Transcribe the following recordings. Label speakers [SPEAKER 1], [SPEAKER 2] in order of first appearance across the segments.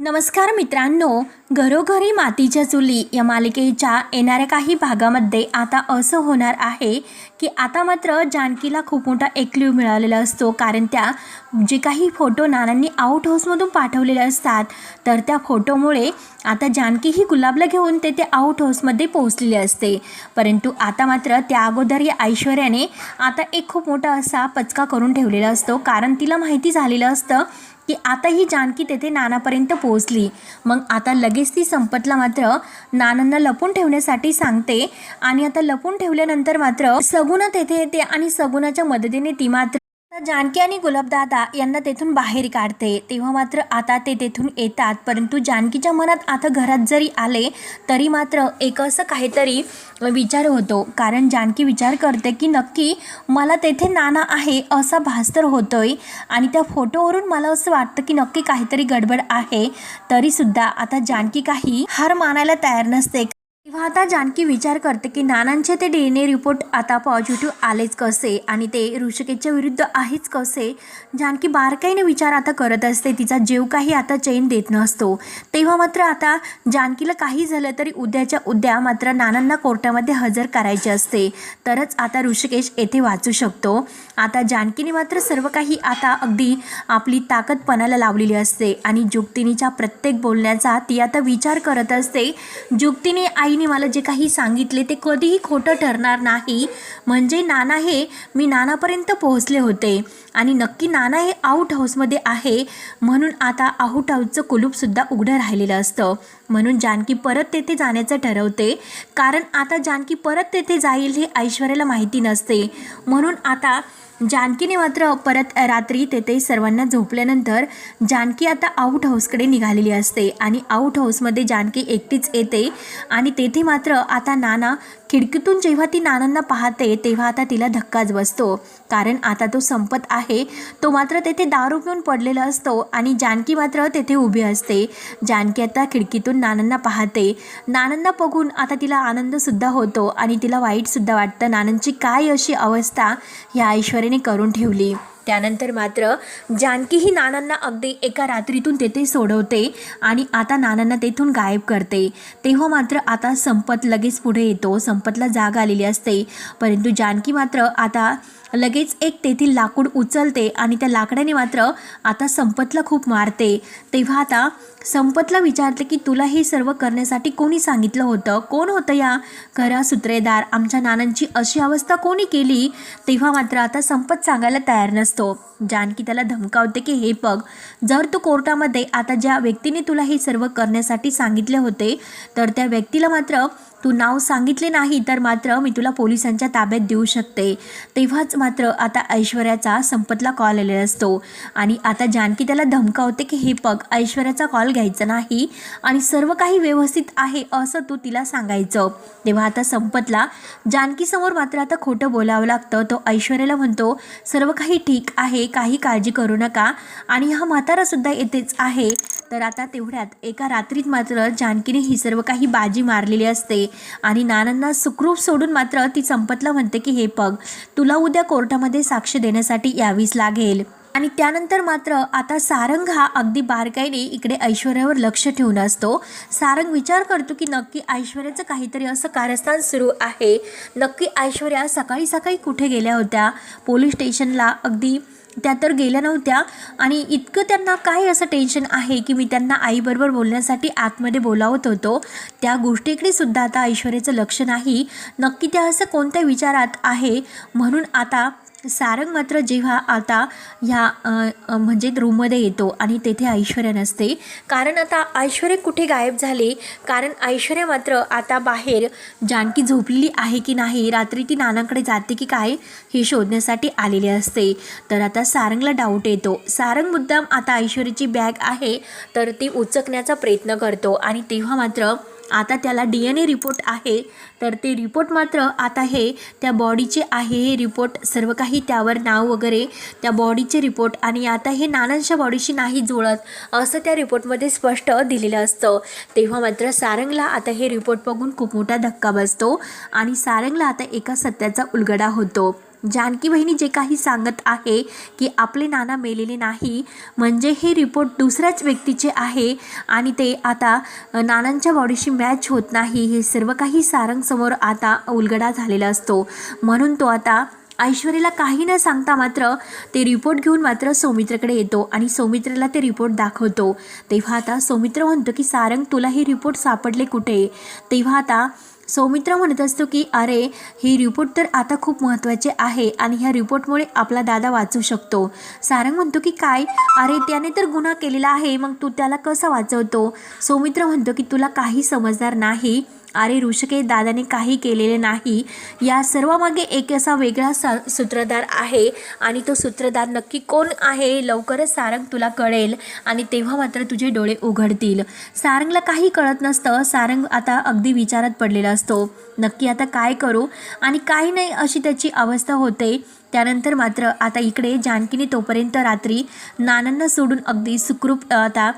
[SPEAKER 1] नमस्कार मित्रांनो घरोघरी मातीच्या चुली या मालिकेच्या येणाऱ्या काही भागामध्ये आता असं होणार आहे की आता मात्र जानकीला खूप मोठा एकलीव मिळालेला असतो. कारण त्या जे काही फोटो नानांनी आउट हाऊसमधून पाठवलेले असतात तर त्या फोटोमुळे आता जानकी ही गुलाबला घेऊन ते ते आउट हाऊसमध्ये पोहोचलेली असते. परंतु आता मात्र त्या अगोदर या ऐश्वर्याने आता एक खूप मोठा असा पचका करून ठेवलेला असतो. कारण तिला माहिती झालेलं असतं की आता ही जानकी तेथे नानापर्यंत पोहोचली. मग आता लगेच ती संपतला मात्र नानांना लपून ठेवण्यासाठी सांगते आणि आता लपून ठेवल्यानंतर मात्र सगुणा तेथे येते आणि सगुणाच्या मदतीने ती मात्र जानकी आणि गुलाबदादा यांना तेथून बाहेर काढते. तेव्हा मात्र आता ते तेथून येतात. परंतु जानकीच्या मनात आता घरात जरी आले तरी मात्र एक असं काहीतरी विचार होतो. कारण जानकी विचार करते की नक्की मला तेथे नाना आहे असा भास तर होतोय. आणि त्या फोटोवरून मला असं वाटतं की नक्की काहीतरी गडबड आहे. तरीसुद्धा आता जानकी काही हार मानायला तयार नसते. तेव्हा आता जानकी विचार करते की नानांचे ते डी एन ए रिपोर्ट आता पॉझिटिव्ह आलेच कसे आणि ते ऋषिकेशच्या विरुद्ध आहेच कसे? जानकी बारकाईने विचार आता करत असते. तिचा जीव काही आता चैन देत नसतो. तेव्हा मात्र आता जानकीला काही झालं तरी उद्याच्या उद्या मात्र नानांना कोर्टामध्ये हजर करायचे असते. तरच आता ऋषिकेश येथे वाचू शकतो. आता जानकीने मात्र सर्व काही आता अगदी आपली ताकद पणाला लावलेली असते आणि जुक्तिनीच्या प्रत्येक बोलण्याचा ती आता विचार करत असते. जुक्तीने आईने मला जे काही सांगितले ते कधीही खोटं ठरणार नाही. म्हणजे नाना हे मी नानापर्यंत पोहोचले होते आणि नक्की नाना हे आऊट हाऊसमध्ये आहे म्हणून आता आऊट हाऊसचं कुलूपसुद्धा उघडं राहिलेलं असतं. म्हणून जानकी परत तेथे जाण्याचं ठरवते. कारण आता जानकी परत तेथे जाईल हे ऐश्वर्याला माहिती नसते. म्हणून आता म्हणजे जानकीने मात्र परत रात्री तेथे सर्वांना झोपल्यानंतर जानकी आता आऊट हाऊसकडे निघालेली असते. आणि आऊट हाऊसमध्ये जानकी एकटीच येते. आणि तेथे मात्र आता नाना खिडकीतून जेव्हा ती नानांना पाहते तेव्हा आता तिला धक्काच बसतो. कारण आता तो संपत आहे. तो मात्र तेथे दारू पिऊन पडलेला असतो आणि जानकी मात्र तेथे उभी असते. जानकी आता खिडकीतून नानांना पाहते. नानांना बघून आता तिला आनंदसुद्धा होतो आणि तिला वाईटसुद्धा वाटतं. नानांची काय अशी अवस्था ह्या ऐश्वर्याने करून ठेवली? त्यानंतर मात्र जानकी ही नानांना अगदी एका रात्रीतून तेथे सोडवते आणि आता नानांना तेथून गायब करते. तेव्हा मात्र आता संपत लगेच पुढे येतो. संपतला जाग आलेली असते. परंतु जानकी मात्र आता लगेच एक तेथील लाकूड उचलते आणि त्या लाकडाने मात्र आता संपतला खूप मारते. तेव्हा आता संपतला विचारते की तुला हे सर्व करण्यासाठी कोणी सांगितलं होतं? कोण होतं या घरा सूत्रेदार आमच्या नानांची अशी अवस्था कोणी केली? तेव्हा मात्र आता संपत सांगायला तयार नसतो. जानकी त्याला धमकावते की हे बघ जर तू कोर्टामध्ये आता ज्या व्यक्तीने तुला हे सर्व करण्यासाठी सांगितले होते तर त्या व्यक्तीला मात्र तू नाव सांगितले नाही तर मात्र मी तुला पोलिसांच्या ताब्यात देऊ शकते. तेव्हाच मात्र आता ऐश्वर्याचा संपतला कॉल आलेला असतो. आणि आता जानकी त्याला धमकावते की हे बघ ऐश्वर्याचा कॉल घ्यायचा नाही आणि सर्व काही व्यवस्थित आहे असं तू तिला सांगायचं. तेव्हा आता संपतला. जानकीसमोर मात्र आता खोटं बोलावं लागतं. तो ऐश्वर्याला म्हणतो सर्व काही ठीक आहे काही काळजी करू नका आणि हा म्हातारासुद्धा येथेच आहे. तर आता तेवढ्यात एका रात्रीत मात्र जानकीने ही सर्व काही बाजी मारलेली असते आणि नानांना सुखरूप सोडून मात्र ती संपतला म्हणते की हे पग तुला उद्या कोर्टामध्ये साक्ष देण्यासाठी यावीच लागेल. आणि त्यानंतर मात्र आता सारंग हा अगदी बारकाईने इकडे ऐश्वर्यावर लक्ष ठेवून असतो. सारंग विचार करतो की नक्की ऐश्वर्याचं काहीतरी असं कारस्थान सुरू आहे. नक्की ऐश्वर्या सकाळी सकाळी कुठे गेल्या होत्या? पोलीस स्टेशनला अगदी त्या तर गेल्या नव्हत्या. आणि इतकं त्यांना काय असं टेन्शन आहे की मी त्यांना आईबरोबर बोलण्यासाठी आतमध्ये बोलावत होतो? त्या गोष्टीकडे सुद्धा आता ऐश्वर्याचं लक्ष नाही. नक्की त्या असं कोणत्या विचारात आहे? म्हणून आता सारंग मात्र जेव्हा आता ह्या म्हणजे रूममध्ये येतो आणि तेथे ऐश्वर्या नसते कारण आता ऐश्वर्य कुठे गायब झाले? कारण ऐश्वर्या मात्र आता बाहेर जानकी झोपलेली आहे की नाही रात्री ती नानांकडे जाते की काय हे शोधण्यासाठी आलेली असते. तर आता सारंगला डाऊट येतो. सारंग मुद्दाम आता ऐश्वर्याची बॅग आहे तर ती उचकण्याचा प्रयत्न करतो आणि तेव्हा मात्र आता त्याला डी एन ए रिपोर्ट आहे तर ते रिपोर्ट मात्र आता हे त्या बॉडीचे आहे हे रिपोर्ट सर्व काही त्यावर नाव वगैरे त्या बॉडीचे रिपोर्ट आणि आता हे नानांच्या बॉडीशी नाही जुळत असं त्या रिपोर्टमध्ये स्पष्ट दिलेलं असतं. तेव्हा मात्र सारंगला आता हे रिपोर्ट बघून खूप मोठा धक्का बसतो. आणि सारंगला आता एका सत्याचा उलगडा होतो. जानकी बहिणी जे काही सांगत आहे की आपले नाना मेलेले नाही म्हणजे हे रिपोर्ट दुसऱ्याच व्यक्तीचे आहे आणि ते आता नानांच्या बॉडीशी मॅच होत नाही हे सर्व काही सारंगसमोर आता उलगडा झालेला असतो. म्हणून तो आता ऐश्वर्याला काही न सांगता मात्र ते रिपोर्ट घेऊन मात्र सौमित्रकडे येतो आणि सौमित्रला ते रिपोर्ट दाखवतो. तेव्हा आता सौमित्र म्हणतो की सारंग तुला हे रिपोर्ट सापडले कुठे? तेव्हा आता सौमित्र म्हणत असतो की अरे ही रिपोर्ट तर आता खूप महत्त्वाचे आहे आणि ह्या रिपोर्टमुळे आपला दादा वाचू शकतो. सारंग म्हणतो की काय? अरे त्याने तर गुन्हा केलेला आहे मग तू त्याला कसं वाचवतो? सौमित्र म्हणतो की तुला काही समजणार नाही. अरे ऋषिकेश दादाने काही केलेले नाही. या सर्वामागे एक असा वेगळा सा सूत्रधार आहे आणि तो सूत्रधार नक्की कोण आहे लवकरच सारंग तुला कळेल आणि तेव्हा मात्र तुझे डोळे उघडतील. सारंगला काही कळत नसतं. सारंग आता अगदी विचारात पडलेला असतो. नक्की आता काय करू? आणि काही नाही अशी त्याची अवस्था होते. त्यानंतर मात्र आता इकडे जानकीने तोपर्यंत रात्री नानांना सोडून अगदी सुखरूप आता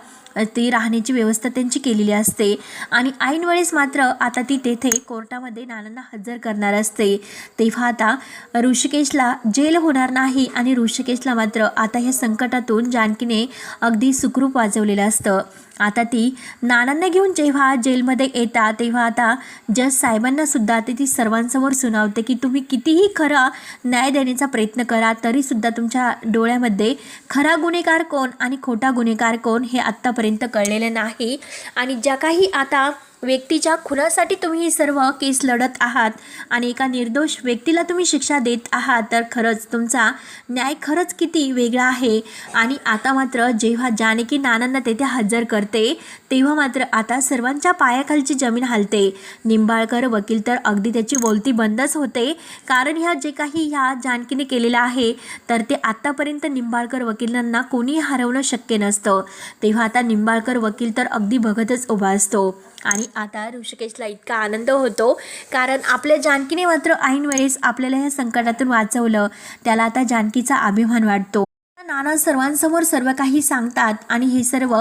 [SPEAKER 1] ती राहण्याची व्यवस्था त्यांची केलेली असते. आणि ऐनवेळेस मात्र आता ती तेथे कोर्टामध्ये नानांना हजर करणार असते. तेव्हा आता ऋषिकेशला जेल होणार नाही आणि ऋषिकेशला मात्र आता ह्या संकटातून जानकीने अगदी सुखरूप वाजवलेलं असतं. आता ती नानांना घेऊन जेव्हा जेलमध्ये येतात तेव्हा आता जज साहेबांनासुद्धा ते ती सर्वांसमोर सुनावते की तुम्ही कितीही खरा न्याय देण्याचा प्रयत्न करा तरीसुद्धा तुमच्या डोळ्यामध्ये खरा गुन्हेगार कोण आणि खोटा गुन्हेगार कोण हे आत्तापर्यंत कळलेलं नाही. आणि ज्या काही आता व्यक्तीच्या खुनासाठी तुम्ही ही सर्व केस लढत आहात आणि एका निर्दोष व्यक्तीला तुम्ही शिक्षा देत आहात तर खरंच तुमचा न्याय खरंच किती वेगळा आहे. आणि आता मात्र जेव्हा जानकी नानांना तेथे हजर करते तेव्हा मात्र आता सर्वांच्या पायाखालची जमीन हलते. निंबाळकर वकील तर अगदी त्याची बोलती बंदच होते. कारण ह्या जे काही ह्या जानकीने केलेलं आहे तर ते आत्तापर्यंत निंबाळकर वकिलांना कोणीही हरवणं शक्य नसतं. तेव्हा आता निंबाळकर वकील तर अगदी बघतच उभा असतो. आणि आता ऋषिकेशला इतका आनंद होतो कारण आपल्या जानकीने मात्र ऐन वेळेस आपल्याला ह्या संकटातून वाचवलं. त्याला आता जानकीचा अभिमान वाटतो. नाना सर्वांसमोर सर्व काही सांगतात आणि हे सर्व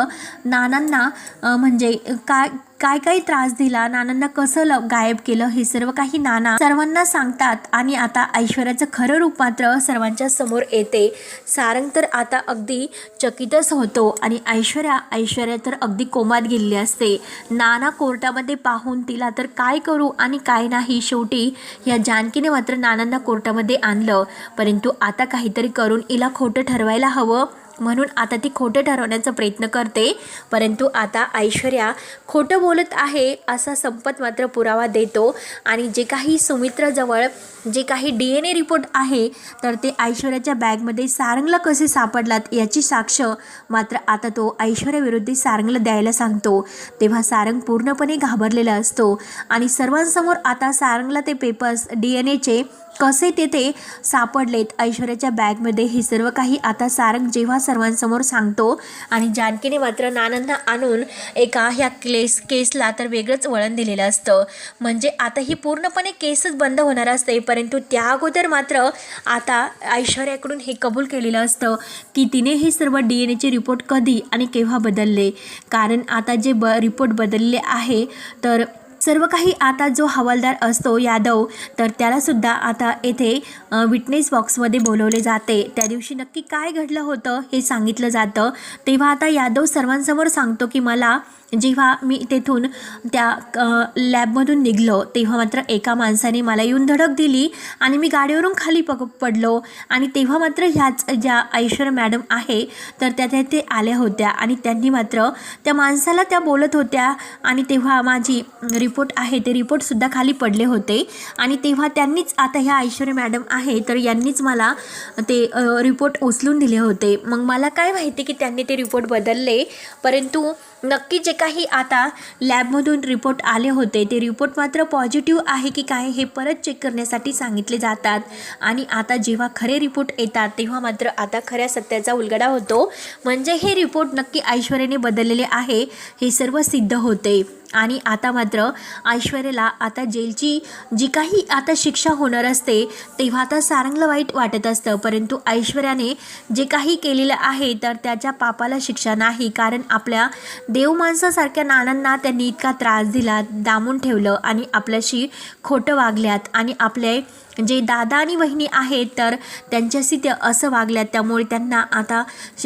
[SPEAKER 1] नानांना म्हणजे काय काय काय त्रास दिला नानांना कसं ल गायब केलं हे सर्व काही नाना सर्वांना सांगतात आणि आता ऐश्वर्याचं खरं रूप मात्र सर्वांच्या समोर येते. सारंग तर आता अगदी चकितच होतो आणि ऐश्वर्या ऐश्वर्या तर अगदी कोमात गेलेली असते. नाना कोर्टामध्ये पाहून तिला तर काय करू आणि काय नाही शेवटी या जानकीने मात्र नानांना कोर्टामध्ये आणलं. परंतु आता काहीतरी करून हिला खोटं ठरवायला हवं. म्हणून आता ती खोटं ठरवण्याचा प्रयत्न करते. परंतु आता ऐश्वर्या खोटं बोलत आहे असा संपत मात्र पुरावा देतो. आणि जे काही सुमित्राजवळ जे काही डी एन ए रिपोर्ट आहे तर ते ऐश्वर्याच्या बॅगमध्ये सारंगला कसे सापडलात याची साक्ष मात्र आता तो ऐश्वर्याविरुद्ध सारंगला द्यायला सांगतो. तेव्हा सारंग पूर्णपणे घाबरलेला असतो. आणि सर्वांसमोर आता सारंगला ते पेपर्स डी एन एचे कसे तेथे सापडलेत? ऐश्वर्याच्या बॅगमध्ये हे सर्व काही आता सारंग जेव्हा सर्वांसमोर सांगतो आणि जानकीने मात्र नानांना आणून एका ह्या केस केसला तर वेगळंच वळण दिलेलं असतं. म्हणजे आता ही पूर्णपणे केसच बंद होणार असते परंतु त्या अगोदर मात्र आता ऐश्वर्याकडून हे कबूल केलेलं असतं की तिने हे सर्व डी एन एचे रिपोर्ट कधी आणि केव्हा बदलले. कारण आता जे ब रिपोर्ट बदलले आहे तर सर्व काही आता जो हवालदार असतो यादव तर त्यालासुद्धा आता येथे विटनेस बॉक्समध्ये बोलवले जाते. त्या दिवशी नक्की काय घडलं होतं हे सांगितलं जातं. तेव्हा आता यादव सर्वांसमोर सांगतो की मला जेव्हा मी तेथून त्या लॅबमधून निघलो तेव्हा मात्र एका माणसाने मला येऊन धडक दिली आणि मी गाडीवरून खाली पक पडलो. आणि तेव्हा मात्र ह्याच ज्या ऐश्वर मॅडम आहे तर त्या ते आल्या होत्या आणि त्यांनी मात्र त्या माणसाला त्या बोलत होत्या. आणि तेव्हा माझी रिपोर्ट आहे ते रिपोर्टसुद्धा खाली पडले होते. आणि तेव्हा त्यांनीच आता ह्या ऐश्वर्य मॅडम आहे तर यांनीच मला ते रिपोर्ट उचलून दिले होते. मग मला काय माहिती की त्यांनी ते रिपोर्ट बदलले? परंतु नक्की जे काही आता लॅबमधून रिपोर्ट आले होते ते रिपोर्ट मात्र पॉझिटिव्ह आहे की काय हे परत चेक करण्यासाठी सांगितले जातात. आणि आता जेव्हा खरे रिपोर्ट येतात तेव्हा मात्र आता खऱ्या सत्याचा उलगडा होतो. म्हणजे हे रिपोर्ट नक्की ऐश्वर्याने बदललेले आहे हे सर्व सिद्ध होते. आणि आता मात्र ऐश्वर्याला आता जेलची जी काही आता शिक्षा होणार असते तेव्हा आता सारंगला वाईट वाटत असतं. परंतु ऐश्वर्याने जे काही केलेलं आहे तर त्याच्या पापाला शिक्षा नाही. कारण आपल्या देव माणसासारख्या नानांना त्यांनी इतका त्रास दिला दामून ठेवलं आणि आपल्याशी खोटं वागल्यात आणि आपले जे दादा आणि वहिनी आहेत तर त्यांच्याशी ते असं वागल्यात. त्यामुळे त्यांना आता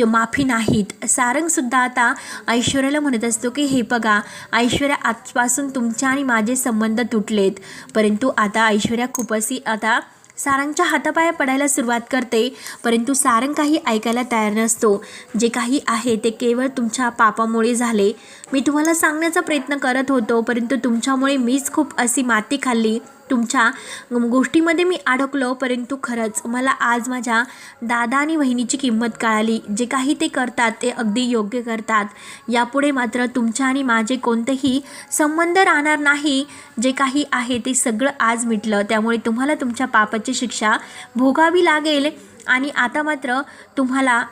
[SPEAKER 1] माफी नाहीत. सारंगसुद्धा आता ऐश्वर्याला म्हणत असतो की हे बघा ऐश्वर्या आजपासून तुमच्या आणि माझे संबंध तुटलेत. परंतु आता ऐश्वर्या खूपच आता सारंगच्या हातापाया पडायला सुरुवात करते. परंतु सारंग काही ऐकायला तयार नसतो. जे काही आहे ते केवळ तुमच्या पापामुळे झाले. मी तुम्हाला सांगण्याचा प्रयत्न करत होतो परंतु तुमच्यामुळे मीच खूप अशी माती खाल्ली. तुमच्या गोष्टीमध्ये मी अडकलो परंतु खरंच मला आज माझ्या दादा आणि बहिणीची किंमत कळाली. जे काही ते करतात ते अगदी योग्य करतात. यापुढे मात्र तुमच्या आणि माझे कोणतेही संबंध राहणार नाही. जे काही आहे ते सगळं आज मिटलं. त्यामुळे तुम्हाला तुमच्या पापाची शिक्षा भोगावी लागेल. आणि आता मात्र तुम्हाला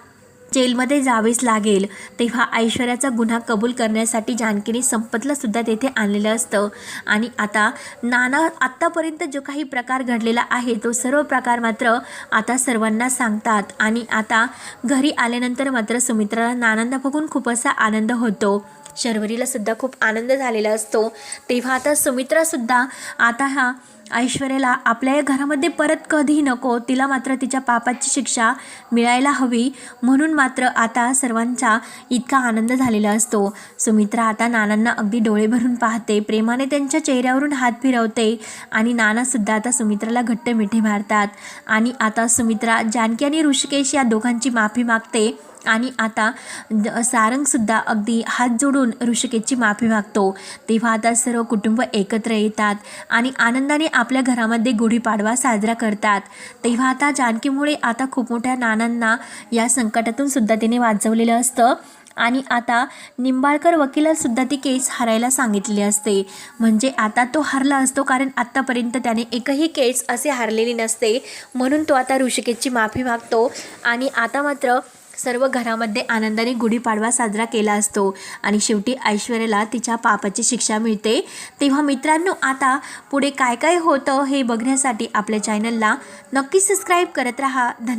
[SPEAKER 1] जेलमध्ये जावेच लागेल. तेव्हा ऐश्वर्याचा गुन्हा कबूल करण्यासाठी जानकीने संपतला सुद्धा तेथे आणलेलं असतं. आणि आता नाना आत्तापर्यंत जो काही प्रकार घडलेला आहे तो सर्व प्रकार मात्र आता सर्वांना सांगतात. आणि आता घरी आल्यानंतर मात्र सुमित्राला नानांना बघून खूप असा आनंद होतो. शर्वरीला सुद्धा खूप आनंद झालेला असतो. तेव्हा आता सुमित्रासुद्धा आता हा ऐश्वर्याला आपल्या या घरामध्ये परत कधी नको तिला मात्र तिच्या पापाची शिक्षा मिळायला हवी. म्हणून मात्र आता सर्वांचा इतका आनंद झालेला असतो. सुमित्रा आता नानांना अगदी डोळे भरून पाहते. प्रेमाने त्यांच्या चेहऱ्यावरून हात फिरवते आणि नानासुद्धा आता सुमित्राला घट्ट मिठी मारतात. आणि आता सुमित्रा जानकी आणि ऋषिकेश या दोघांची माफी मागते. आणि आता सारंगसुद्धा अगदी हात जोडून ऋषिकेशची माफी मागतो. तेव्हा आता सर्व कुटुंब एकत्र येतात आणि आनंदाने आपल्या घरामध्ये गुढीपाडवा साजरा करतात. तेव्हा आता जानकीमुळे आता खूप मोठ्या नानांना या संकटातून सुद्धा तिने वाचवलेलं असतं. आणि आता निंबाळकर वकिलासुद्धा ती केस हरायला सांगितलेली असते. म्हणजे आता तो हरला असतो कारण आत्तापर्यंत त्याने एकही केस असे हरलेली नसते. म्हणून तो आता ऋषिकेशची माफी मागतो. आणि आता मात्र सर्व घरामध्ये आनंदाने गुढीपाडवा साजरा केला असतो. आणि शेवटी ऐश्वर्याला तिच्या पापाची शिक्षा मिळते. तेव्हा मित्रांनो आता पुढे काय काय होतं हे बघण्यासाठी आपल्या चॅनलला नक्की सबस्क्राईब करत राहा. धन्यवाद.